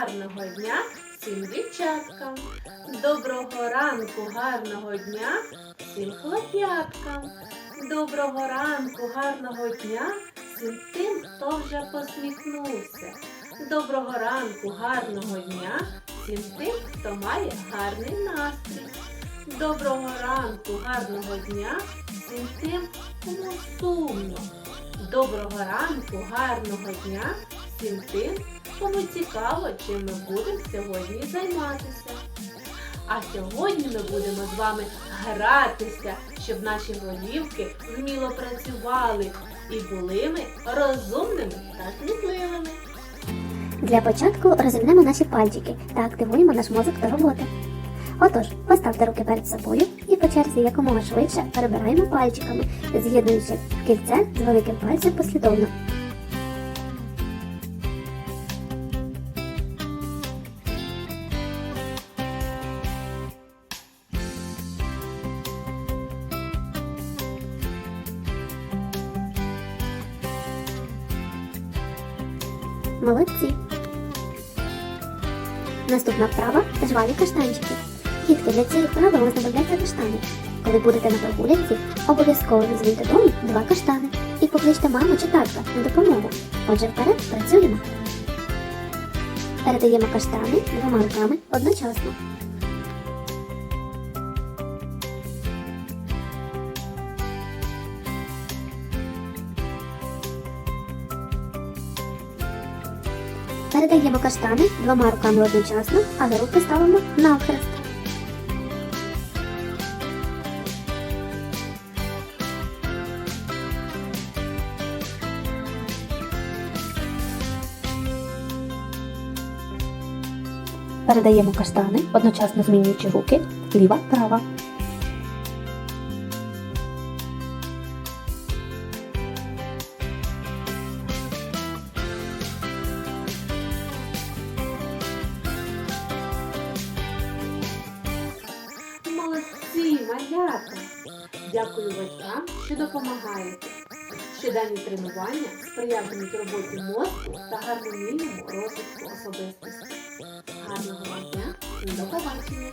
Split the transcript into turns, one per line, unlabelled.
гарного дня всім дівчаткам. Доброго ранку, гарного дня всім хлоп'яткам. Доброго ранку, гарного дня всім тим, хто вже посміхнувся. Доброго ранку, гарного дня всім тим, хто має гарний настрій. Доброго ранку, гарного дня всім тим, кому сумно. Доброго ранку, гарного дня всім тим, кому цікаво, чим ми будемо сьогодні займатися. А сьогодні ми будемо з вами гратися, щоб наші голівки вміло працювали і були ми розумними та кмітливими.
Для початку розімнемо наші пальчики та активуємо наш мозок до роботи. Отож, поставте руки перед собою і по черзі якомога швидше перебираємо пальчиками, з'єднуючи кільце з великим пальцем послідовно. Молодці! Наступна вправа жваві каштанчики. Дітки, для цієї вправи вам знадобляться каштани. Коли будете на прогулянці, обов'язково візьміть додому два каштани і покличте маму чи татка на допомогу. Отже, вперед працюємо. Передаємо каштани двома руками одночасно. Передаємо каштани двома руками одночасно, але руки ставимо навхрест. Передаємо каштани, одночасно змінюючи руки ліва-права.
Малята! Дякую батькам, що допомагаєте. Щоденні тренування сприятимуть роботі мозку та гармонійному розвитку особистості. Гарного дня і до побачення!